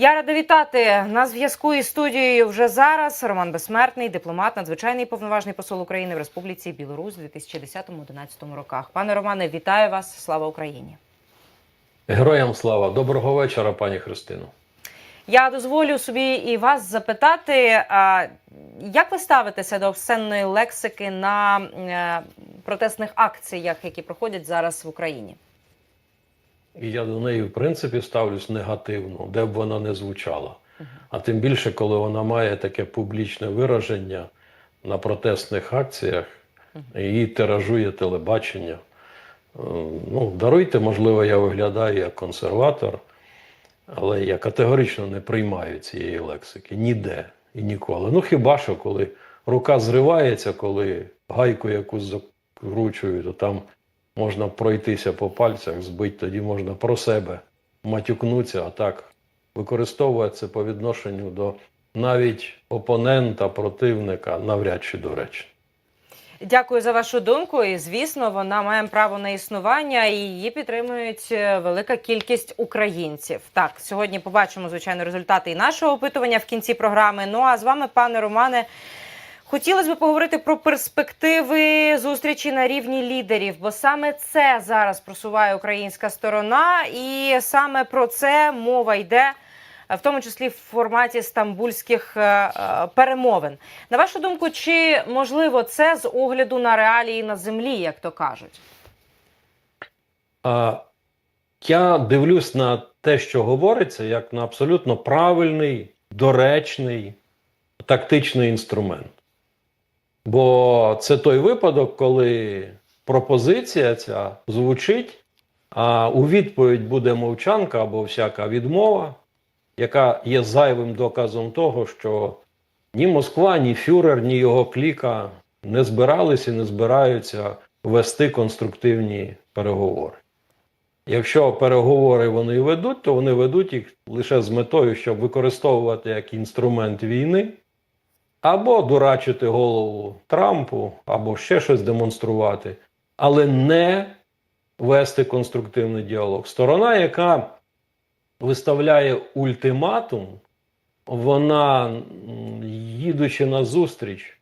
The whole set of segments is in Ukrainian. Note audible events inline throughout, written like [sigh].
Я рада вітати на зв'язку із студією вже зараз. Роман Безсмертний, дипломат, надзвичайний повноважний посол України в Республіці Білорусь у 2010-2011 роках. Пане Романе, вітаю вас! Слава Україні! Героям слава, доброго вечора, пані Христино. Я дозволю собі і вас запитати, як ви ставитеся до обсценної лексики на е, протестних акціях, які проходять зараз в Україні? І я до неї, в принципі, ставлюсь негативно, де б вона не звучала. А тим більше, коли вона має таке публічне вираження на протестних акціях, її тиражує телебачення. Е, Ну, даруйте, можливо, я виглядаю як консерватор, але я категорично не приймаю цієї лексики ніде і ніколи. Ну хіба що, коли рука зривається, коли гайку якусь закручують, то там можна пройтися по пальцях, збити, тоді можна про себе матюкнутися, а так використовувати це по відношенню до навіть опонента, противника, навряд чи доречно. Дякую за вашу думку. І звісно, вона має право на існування, і її підтримують е, велика кількість українців. Так, сьогодні побачимо звичайно результати і нашого опитування в кінці програми. Ну а з вами, пане Романе. Хотілося б поговорити про перспективи зустрічі на рівні лідерів, бо саме це зараз просуває українська сторона, і саме про це мова йде, в тому числі в форматі стамбульських е, е, перемовин. На вашу думку, чи можливо це з огляду на реалії на землі, як то кажуть? Я дивлюсь на те, що говориться, як на абсолютно правильний, доречний, тактичний інструмент. Бо це той випадок, коли пропозиція ця звучить, а у відповідь буде мовчанка або всяка відмова, яка є зайвим доказом того, що ні Москва, ні Фюрер, ні його кліка не збиралися і не збираються вести конструктивні переговори. Якщо переговори вони ведуть, то вони ведуть їх лише з метою, щоб використовувати як інструмент війни, або дурачити голову Трампу, або ще щось демонструвати, але не вести конструктивний діалог. Сторона, яка виставляє ультиматум, вона, їдучи на зустріч,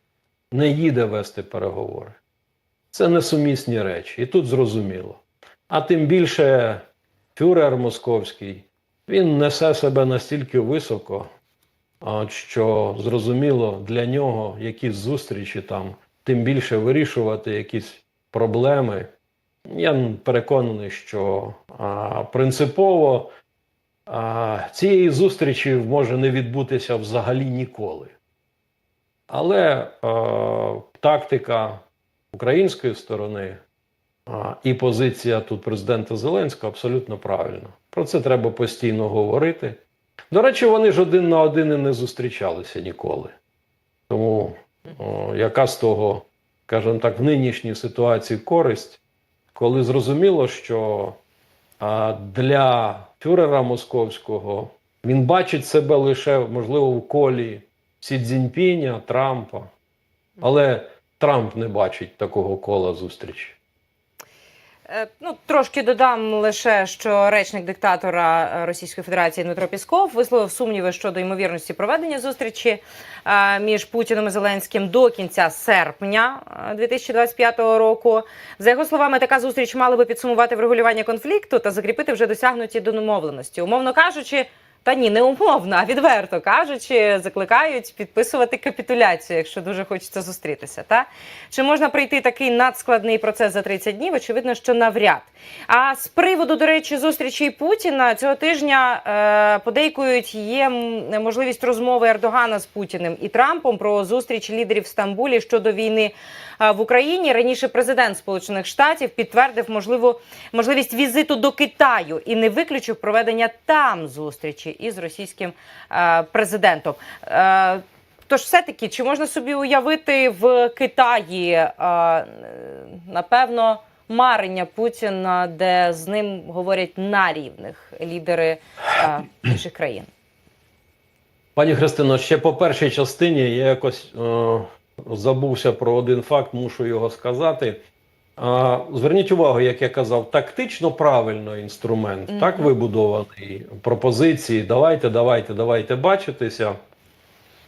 не їде вести переговори. Це несумісні речі, і тут зрозуміло. А тим більше фюрер московський, він несе себе настільки високо, що зрозуміло для нього якісь зустрічі там, тим більше вирішувати якісь проблеми. Я переконаний, що а, принципово а, цієї зустрічі може не відбутися взагалі ніколи. Але а, тактика української сторони а, і позиція тут президента Зеленського абсолютно правильна. Про це треба постійно говорити. До речі, вони ж один на один і не зустрічалися ніколи. Тому о, яка з того, скажімо так, в нинішній ситуації користь, коли зрозуміло, що а, для фюрера московського він бачить себе лише, можливо, в колі Сі Цзіньпіня, Трампа, але Трамп не бачить такого кола зустрічі. Е, Ну, трошки додам лише, що речник диктатора е, Російської Федерації Дмитро Пісков висловив сумніви щодо ймовірності проведення зустрічі е, між Путіним і Зеленським до кінця серпня е, 2025 року. За його словами, така зустріч мала би підсумувати врегулювання конфлікту та закріпити вже досягнуті домовленості. Умовно кажучи. Та ні, не умовно, а відверто кажучи, закликають підписувати капітуляцію, якщо дуже хочеться зустрітися. Та чи можна пройти такий надскладний процес за 30 днів? Очевидно, що навряд. А з приводу, до речі, зустрічі Путіна цього тижня е, подейкують є можливість розмови Ердогана з Путіним і Трампом про зустріч лідерів в Стамбулі щодо війни в Україні. Раніше президент Сполучених Штатів підтвердив можливу можливість візиту до Китаю і не виключив проведення там зустрічі із російським президентом. Тож, все-таки, чи можна собі уявити в Китаї, напевно, марення Путіна, де з ним говорять на рівних лідери інших країн? Пані Христино, ще по першій частині я якось е, забувся про один факт, мушу його сказати. А, зверніть увагу, як я казав, тактично правильно інструмент, Мгм. так вибудований. Пропозиції давайте, давайте, давайте бачитися.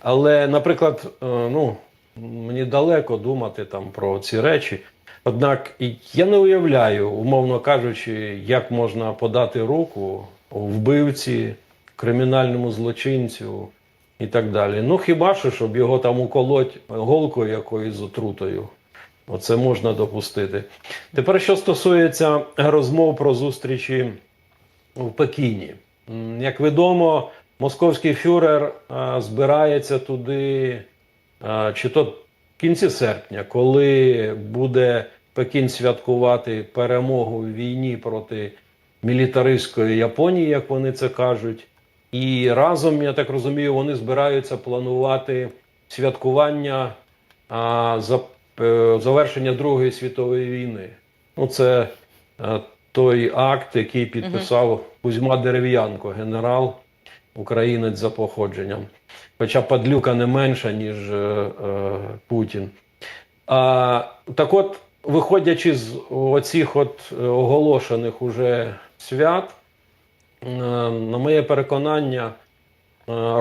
Але, наприклад, е, ну, мені далеко думати там про ці речі. Однак я не уявляю, умовно кажучи, як можна подати руку вбивці, кримінальному злочинцю і так далі. Ну хіба що, щоб його там уколоть голкою якоюсь з отрутою. Оце можна допустити. Тепер, що стосується розмов про зустрічі в Пекіні. Як відомо, московський фюрер збирається туди чи то в кінці серпня, коли буде Пекін святкувати перемогу в війні проти мілітаристської Японії, як вони це кажуть. І разом, я так розумію, вони збираються планувати святкування а, за, е, завершення Другої світової війни. Ну, це е, той акт, який підписав Кузьма Дерев'янко, генерал, українець за походженням. Хоча падлюка не менша, ніж е, е, Путін. А, так от, виходячи з оцих от е, оголошених уже свят, на моє переконання, е,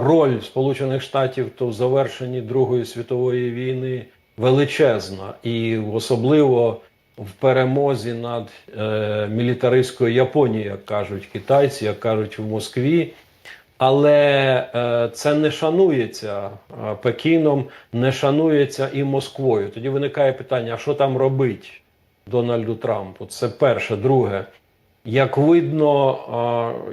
роль Сполучених Штатів то в завершенні Другої світової війни величезна, і особливо в перемозі над е, мілітаристською Японією, як кажуть китайці, як кажуть в Москві. Але е, це не шанується е, Пекіном, не шанується і Москвою. Тоді виникає питання: а що там робить Дональду Трампу? Це перше. Друге, як видно,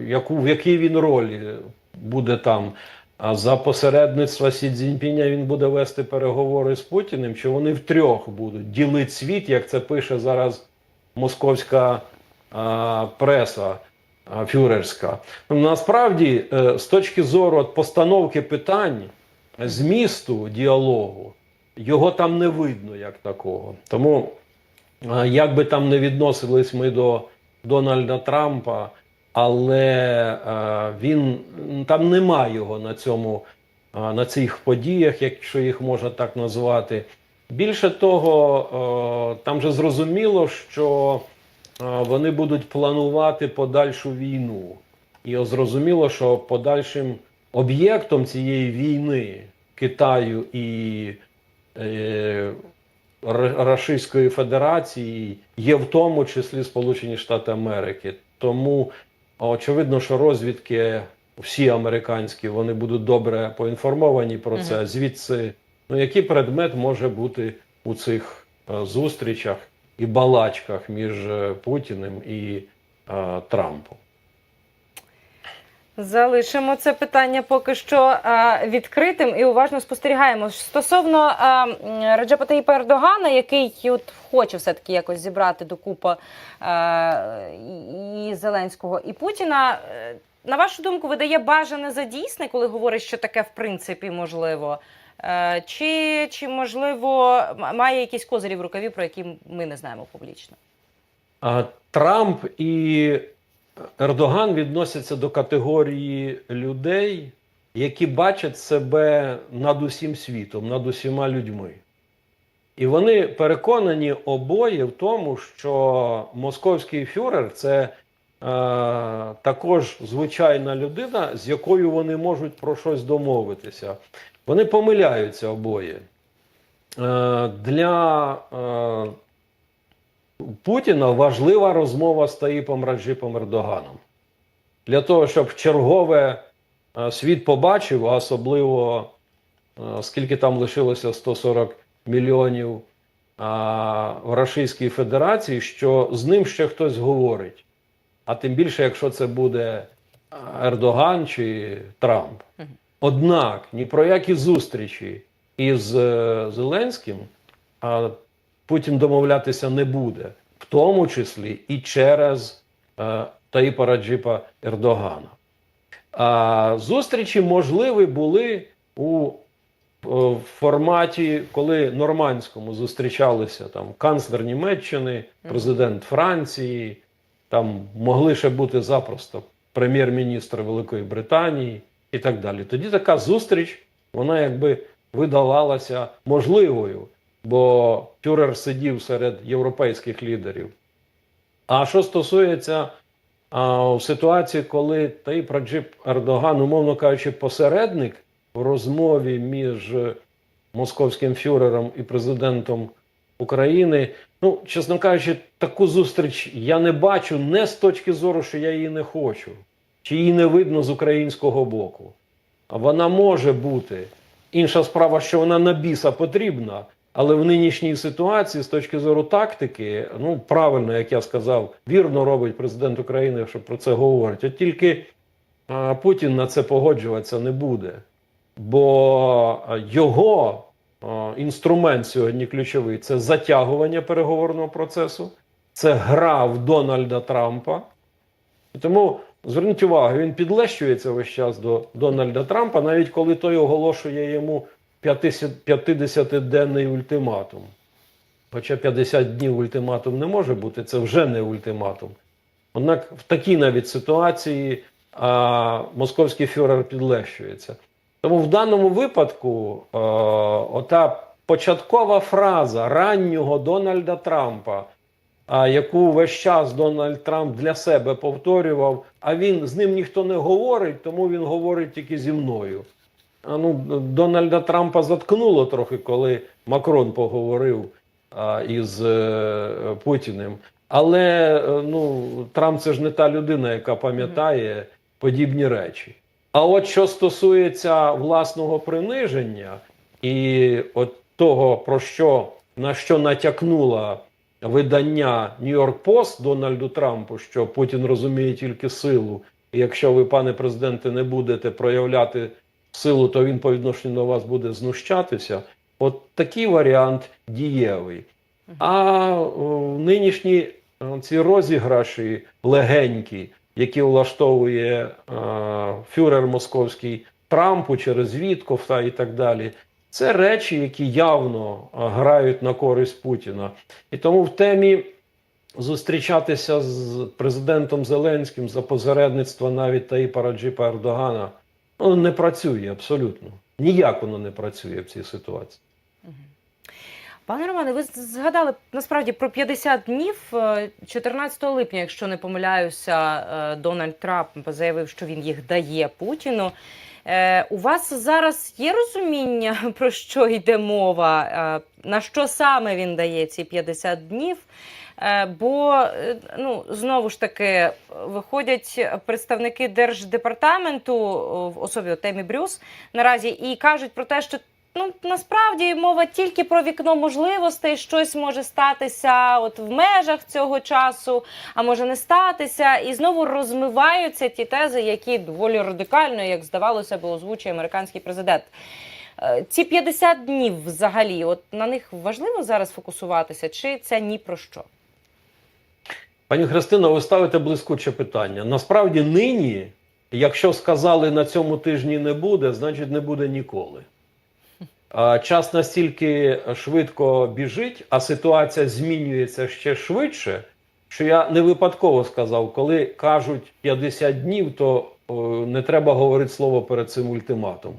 яку, в якій він ролі буде там. А за посередництва Сі Цзіньпіня він буде вести переговори з Путіним, чи вони втрьох будуть ділити світ, як це пише зараз московська а, преса а, фюрерська. Насправді, е, з точки зору постановки питань, змісту діалогу, його там не видно як такого. Тому, як би там не відносились ми до Дональда Трампа, але е, він там нема його на цьому, е, на цих подіях, якщо їх можна так назвати. Більше того, е, там же зрозуміло, що вони будуть планувати подальшу війну. І зрозуміло, що подальшим об'єктом цієї війни Китаю і Рашистської Федерації є в тому числі Сполучені Штати Америки. Тому очевидно, що розвідки всі американські вони будуть добре поінформовані про це. Звідси, ну який предмет може бути у цих е, зустрічах і балачках між е, Путіним і е, Трампом. Залишимо це питання поки що відкритим і уважно спостерігаємо. Стосовно м, Таїпа Ердогана, який от хоче все-таки якось зібрати докупи е, і Зеленського і Путіна. е, На вашу думку, видає бажане за дійсне, коли говорить, що таке в принципі можливо? Е, Чи, чи можливо має якісь козирі в рукаві, про які ми не знаємо публічно? Трамп і Ердоган відносяться до категорії людей, які бачать себе над усім світом, над усіма людьми. І вони переконані обоє в тому, що московський фюрер це е, також звичайна людина, з якою вони можуть про щось домовитися. Вони помиляються обоє. Е, для е, Путіна важлива розмова з Таїпом Раджипом Ердоганом. Для того, щоб чергове е, світ побачив, а особливо е, скільки там лишилося 140 мільйонів а, в Російській Федерації, що з ним ще хтось говорить. А тим більше, якщо це буде Ердоган чи Трамп. Однак ні про які зустрічі із е, Зеленським а, Путін домовлятися не буде, в тому числі і через е, Таїпа Раджипа Ердогана. А зустрічі можливі були у е, форматі, коли нормандському зустрічалися там канцлер Німеччини, президент Франції, там могли ще бути запросто прем'єр-міністр Великої Британії і так далі. Тоді така зустріч, вона якби видавалася можливою. Бо Фюрер сидів серед європейських лідерів. А що стосується а, в ситуації, коли Таїп Раджип Ердоган, умовно кажучи, посередник в розмові між московським фюрером і президентом України, ну, чесно кажучи, таку зустріч я не бачу не з точки зору, що я її не хочу, чи її не видно з українського боку. Вона може бути. Інша справа, що вона на біса потрібна, але в нинішній ситуації, з точки зору тактики, ну правильно, як я сказав, вірно робить президент України, що про це говорить. От тільки а, Путін на це погоджуватися не буде, бо його а, інструмент сьогодні ключовий це затягування переговорного процесу, це гра в Дональда Трампа. Тому зверніть увагу, він підлещується весь час до Дональда Трампа, навіть коли той оголошує йому 50 50-денний ультиматум. Хоча 50 днів ультиматум не може бути, це вже не ультиматум. Однак в такій навіть ситуації а, московський фюрер підлещується. Тому в даному випадку а, ота початкова фраза раннього Дональда Трампа, а, яку весь час Дональд Трамп для себе повторював, а він з ним ніхто не говорить, тому він говорить тільки зі мною. А, ну, Дональда Трампа заткнуло трохи, коли Макрон поговорив а, із е, Путіним. Але е, ну, Трамп це ж не та людина, яка пам'ятає подібні речі. А от що стосується власного приниження і от того, про що на що натякнула видання Нью-Йорк Пост Дональду Трампу, що Путін розуміє тільки силу, і якщо ви, пане президенте, не будете проявляти силу, то він по відношенню до вас буде знущатися. От такий варіант дієвий. А о, нинішні о, ці розіграші легенькі, які влаштовує е, фюрер московський Трампу через Віткофта і так далі, це речі, які явно е, грають на користь Путіна. І тому в темі зустрічатися з президентом Зеленським за посередництва навіть Таїпа Раджипа Ердогана ну, не працює абсолютно. Ніяк воно не працює в цій ситуації. Пане Романе, ви згадали насправді про 50 днів. Е, 14 липня, якщо не помиляюся, е, Дональд Трамп заявив, що він їх дає Путіну. Е, У вас зараз є розуміння, [laughs] про що йде мова? Е, На що саме він дає ці 50 днів? Е, Бо е, ну знову ж таки виходять представники держдепартаменту в особі Темі Брюс наразі і кажуть про те, що ну насправді мова тільки про вікно можливостей, щось може статися от в межах цього часу, а може не статися, і знову розмиваються ті тези, які доволі радикально, як здавалося, б, озвучує американський президент. Е, Ці 50 днів взагалі, от на них важливо зараз фокусуватися, чи це ні про що? Пані Христино, ви ставите блискуче питання. Насправді, нині, якщо сказали на цьому тижні не буде, значить не буде ніколи. Час настільки швидко біжить, а ситуація змінюється ще швидше, що я не випадково сказав, коли кажуть 50 днів, то о, не треба говорити слово перед цим ультиматум.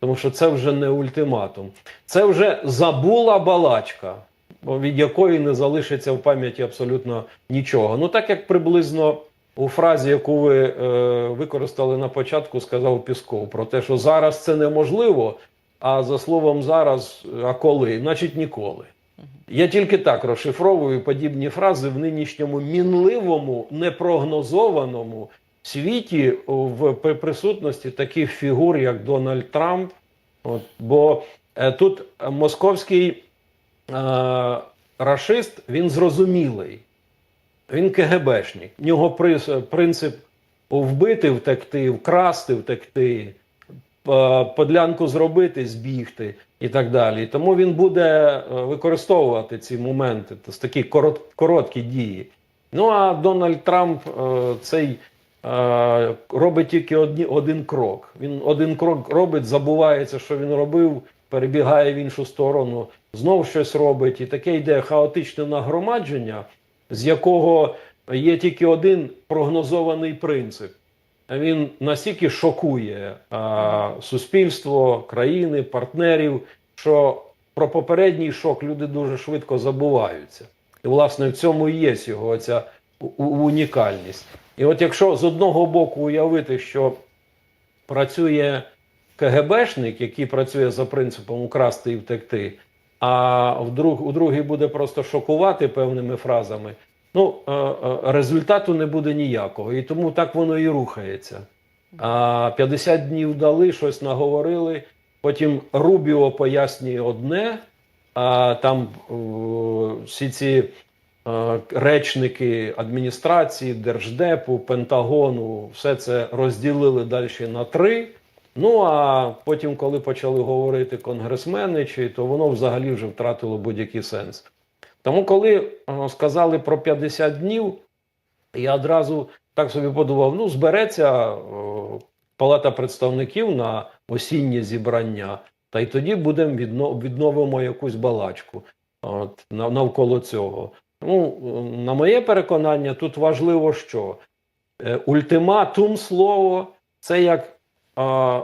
Тому що це вже не ультиматум. Це вже забула балачка, від якої не залишиться в пам'яті абсолютно нічого. Ну, так як приблизно у фразі, яку ви е, використали на початку, сказав Пісков про те, що зараз це неможливо, а за словом зараз, а коли? Значить ніколи. Я тільки так розшифровую подібні фрази в нинішньому мінливому, непрогнозованому світі в присутності таких фігур, як Дональд Трамп. От, бо е, тут московський е, рашист він зрозумілий, він КГБшник. В нього принцип вбити, втекти, вкрасти, втекти, подлянку зробити, збігти і так далі. Тому він буде е, використовувати ці моменти, такі корот, короткі дії. Ну а Дональд Трамп е, цей е, робить тільки одні, один крок. Він один крок робить, забувається, що він робив, перебігає в іншу сторону, знов щось робить, і таке йде хаотичне нагромадження, з якого є тільки один прогнозований принцип. Він настільки шокує а, суспільство, країни, партнерів, що про попередній шок люди дуже швидко забуваються. І, власне, в цьому і є його ця унікальність. І от якщо з одного боку уявити, що працює КГБшник, який працює за принципом украсти і втекти, а вдруг, у другий буде просто шокувати певними фразами, ну, е, е, результату не буде ніякого. І тому так воно і рухається. А 50 днів дали, щось наговорили. Потім Рубіо пояснює одне, а там е, всі ці речники адміністрації, Держдепу, Пентагону, все це розділили далі на три. Ну а потім, коли почали говорити конгресмени, чи то воно взагалі вже втратило будь-який сенс. Тому, коли е, сказали про 50 днів, я одразу так собі подумав: ну, збереться е, Палата представників на осіннє зібрання, та й тоді будемо відновимо якусь балачку от, навколо цього. Ну, на моє переконання, тут важливо, що е, ультиматум слово це як а,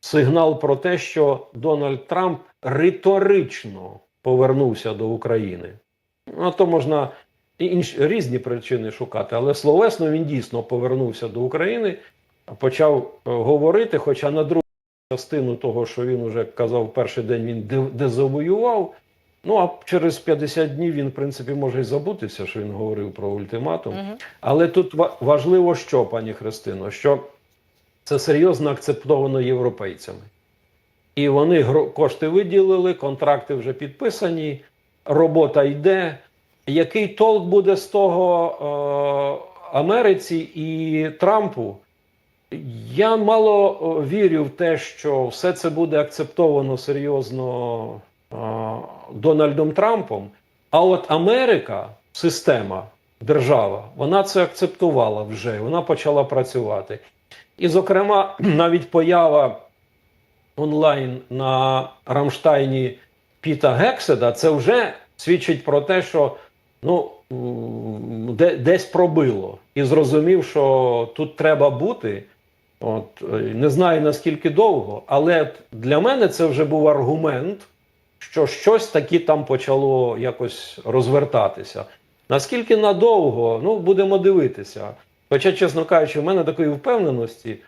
сигнал про те, що Дональд Трамп риторично повернувся до України. Ну, то можна і інші різні причини шукати, але словесно він дійсно повернувся до України, почав е, говорити, хоча на другу частину того, що він уже казав перший день, він де- дезавоював. Ну а через 50 днів він, в принципі, може і забутися, що він говорив про ультиматум. Мгм. Але тут важливо, що, пані Христино, що це серйозно акцептовано європейцями. І вони кошти виділили, контракти вже підписані, робота йде. Який толк буде з того е, Америці і Трампу? Я мало е, вірю в те, що все це буде акцептовано серйозно е, Дональдом Трампом. А от Америка, система, держава, вона це акцептувала вже, вона почала працювати. І, зокрема, [clears throat] навіть поява онлайн на Рамштайні Піта Гекседа, це вже свідчить про те, що ну, де, десь пробило. І зрозумів, що тут треба бути. От, е, не знаю наскільки довго, але для мене це вже був аргумент, що щось таки там почало якось розвертатися. Наскільки надовго, ну будемо дивитися. Хоча, чесно кажучи, в мене такої впевненості, е,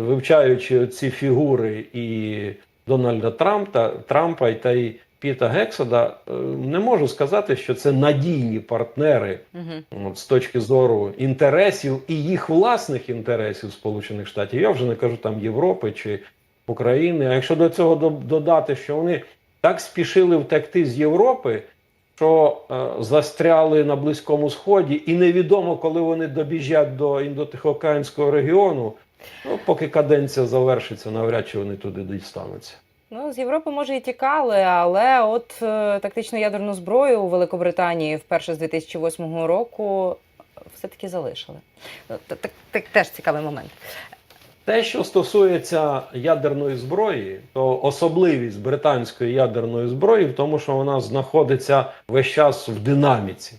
вивчаючи ці фігури і Дональда Трампа, Трампа і та й Піта Гексада, е, не можу сказати, що це надійні партнери Мгм. от, з точки зору інтересів і їх власних інтересів Сполучених Штатів. Я вже не кажу там Європи чи України. А якщо до цього додати, що вони так спішили втекти з Європи, що е, застряли на Близькому Сході, і невідомо, коли вони добіжать до індотихоокеанського регіону. Ну, поки каденція завершиться, навряд чи вони туди дістануться. Ну, з Європи може і тікали, але от е, тактичну ядерну зброю у Великобританії вперше з 2008 року все-таки залишили. Ну, т- т- т- Теж цікавий момент. Те, що стосується ядерної зброї, то особливість британської ядерної зброї в тому, що вона знаходиться весь час в динаміці.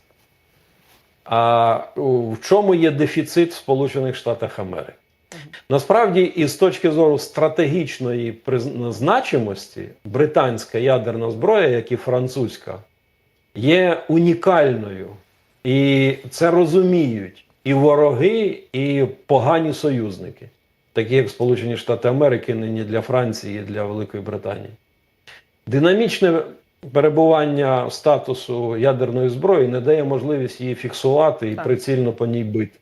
А в чому є дефіцит в Сполучених Штатах Америки? Насправді, і з точки зору стратегічної приз- значимості, британська ядерна зброя, як і французька, є унікальною. І це розуміють і вороги, і погані союзники, такі як Сполучені Штати Америки, нині для Франції, і для Великої Британії. Динамічне перебування статусу ядерної зброї не дає можливість її фіксувати і Так. прицільно по ній бити.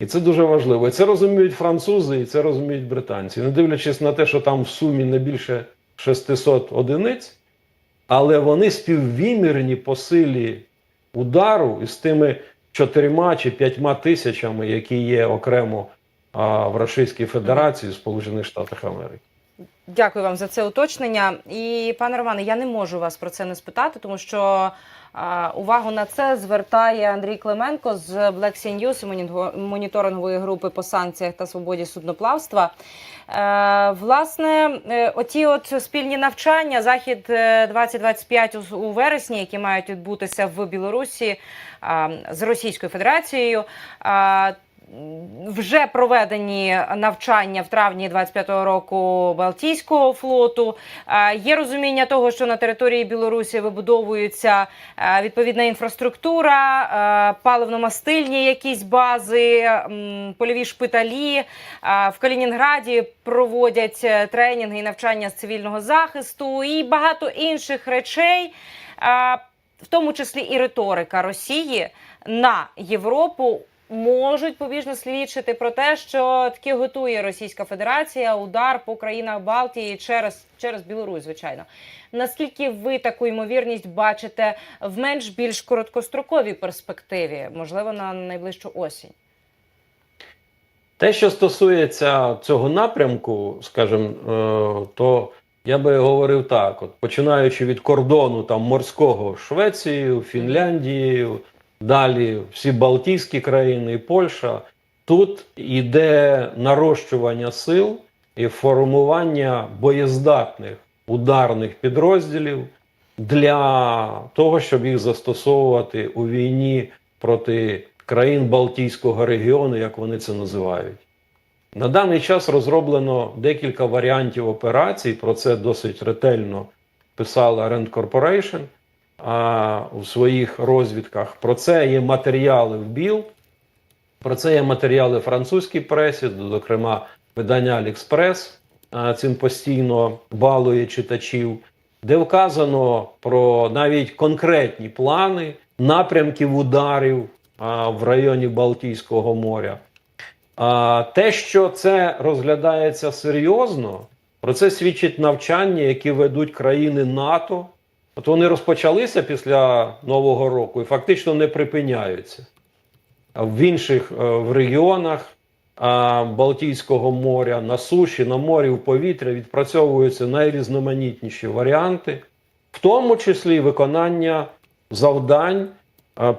І це дуже важливо. І це розуміють французи, і це розуміють британці. Не дивлячись на те, що там в сумі не більше 600 одиниць, але вони співвімірні по силі удару із тими чотирма чи п'ятьма тисячами, які є окремо в Російській Федерації, Сполучених Штатах Америки. Дякую вам за це уточнення. І пане Романе, я не можу вас про це не спитати, тому що а, увагу на це звертає Андрій Клименко з Black Sea News, моніторингової групи по санкціях та свободі судноплавства. Е, власне, е, оті от спільні навчання, захід е, 2025 у, у вересні, які мають відбутися в Білорусі а, з Російською Федерацією. А, вже проведені навчання в травні 25-го року Балтійського флоту. Е, Є розуміння того, що на території Білорусі вибудовується е, відповідна інфраструктура, е, паливно-мастильні якісь бази, польові шпиталі. В Калінінграді проводять тренінги і навчання з цивільного захисту і багато інших речей, в тому числі і риторика Росії на Європу. Можуть побіжно свідчити про те, що таки готує Російська Федерація удар по країнах Балтії через, через Білорусь, звичайно. Наскільки ви таку ймовірність бачите в менш більш короткостроковій перспективі, можливо, на найближчу осінь? Те, що стосується цього напрямку, скажімо, е, то я би говорив так: от починаючи від кордону там морського Швецією, Фінляндією, далі всі Балтійські країни і Польща, тут йде нарощування сил і формування боєздатних ударних підрозділів для того, щоб їх застосовувати у війні проти країн Балтійського регіону, як вони це називають. На даний час розроблено декілька варіантів операцій. Про це досить ретельно писала Rand Corporation а, у своїх розвідках. Про це є матеріали в БІЛ, про це є матеріали французькій пресі, зокрема видання Алікспрес цим постійно балує читачів, де вказано про навіть конкретні плани напрямків ударів а, в районі Балтійського моря. А те, що це розглядається серйозно, про це свідчить навчання, які ведуть країни НАТО. От вони розпочалися після Нового року і фактично не припиняються. В інших е, в регіонах Балтійського моря, на суші, на морі, в повітря відпрацьовуються найрізноманітніші варіанти, в тому числі виконання завдань,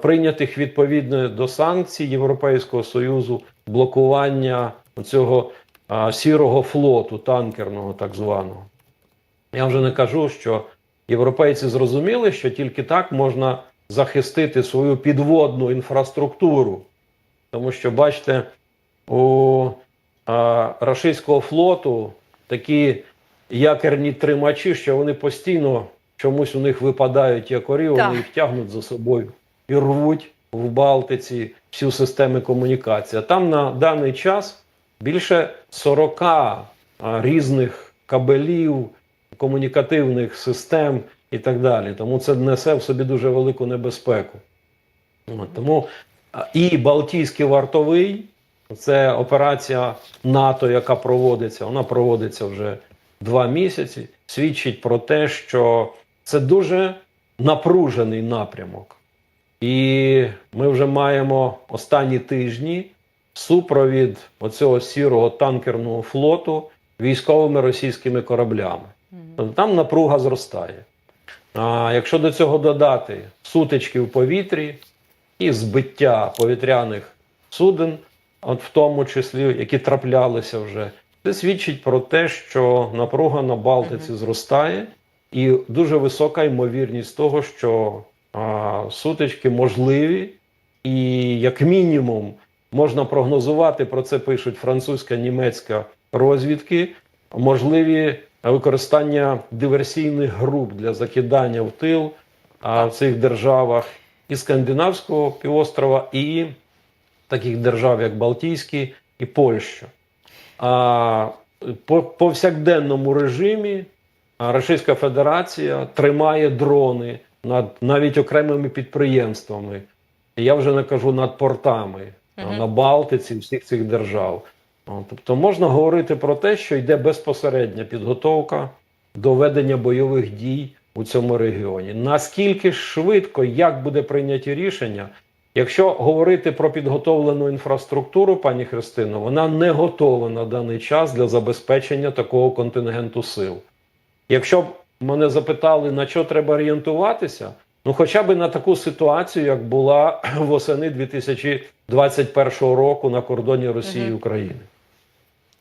прийнятих відповідно до санкцій Європейського Союзу, блокування цього сірого флоту, танкерного так званого. Я вже не кажу, що європейці зрозуміли, що тільки так можна захистити свою підводну інфраструктуру. Тому що, бачите, у а, рашистського флоту такі якерні тримачі, що вони постійно чомусь у них випадають якорі, Так. їх тягнуть за собою і рвуть в Балтиці всю систему комунікації. А там на даний час більше 40 а, різних кабелів, комунікативних систем і так далі. Тому це несе в собі дуже велику небезпеку. От, тому і Балтійський вартовий це операція НАТО, яка проводиться. Вона проводиться вже два місяці. Свідчить про те, що це дуже напружений напрямок. І ми вже маємо останні тижні супровід оцього сірого танкерного флоту військовими російськими кораблями. Там напруга зростає. А якщо до цього додати сутички в повітрі і збиття повітряних суден, от в тому числі, які траплялися вже, це свідчить про те, що напруга на Балтиці зростає, і дуже висока ймовірність того, що а, сутички можливі, і як мінімум можна прогнозувати, про це пишуть французька, німецька розвідки, можливі використання диверсійних груп для закидання в тил а, в цих державах і Скандинавського півострова, і таких держав, як Балтійські і Польща. А, по повсякденному режимі Російська Федерація тримає дрони над навіть окремими підприємствами. Я вже не кажу над портами Мгм. на Балтиці всіх цих держав. Тобто можна говорити про те, що йде безпосередня підготовка до ведення бойових дій у цьому регіоні. Наскільки швидко, як буде прийняті рішення, якщо говорити про підготовлену інфраструктуру, пані Христино, вона не готова на даний час для забезпечення такого контингенту сил. Якщо б мене запитали, на що треба орієнтуватися, ну хоча б на таку ситуацію, як була [clears throat] восени 2021 року на кордоні Росії і. України,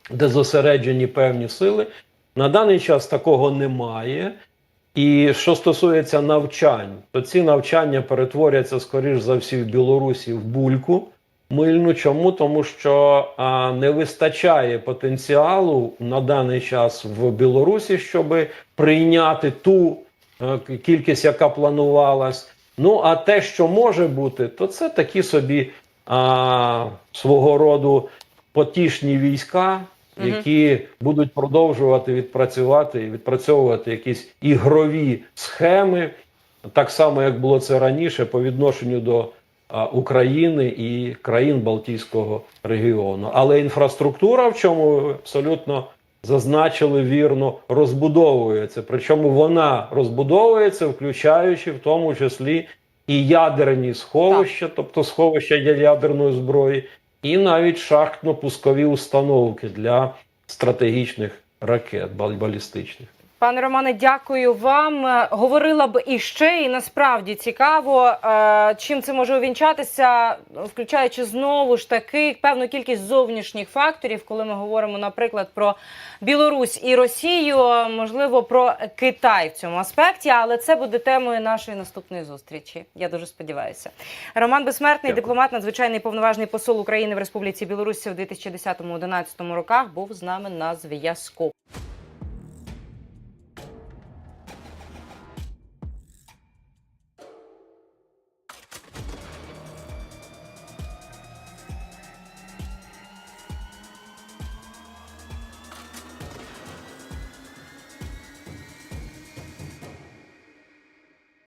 де зосереджені певні сили. На даний час такого немає. І що стосується навчань, то ці навчання перетворяться, скоріш за всі, в Білорусі в бульку, мильну. Чому? Тому що а, не вистачає потенціалу на даний час в Білорусі, щоб прийняти ту е, к- кількість, яка планувалась. Ну а те, що може бути, то це такі собі а, свого роду потішні війська. Які будуть продовжувати відпрацювати і відпрацьовувати якісь ігрові схеми, так само як було це раніше по відношенню до а, України і країн Балтійського регіону. Але інфраструктура, в чому ви абсолютно зазначили вірно, розбудовується. Причому вона розбудовується, включаючи в тому числі і ядерні сховища, тобто сховища для ядерної зброї, і навіть шахтно-пускові установки для стратегічних ракет бал- балістичних. Пане Романе, дякую вам. Е, Говорила б іще, і насправді цікаво, е, чим це може увінчатися, включаючи знову ж таки певну кількість зовнішніх факторів, коли ми говоримо, наприклад, про Білорусь і Росію, можливо, про Китай в цьому аспекті, але це буде темою нашої наступної зустрічі. Я дуже сподіваюся. Роман Безсмертний, Дякую. дипломат, надзвичайний повноважний посол України в Республіці Білорусь в 2010-2011 роках, був з нами на зв'язку.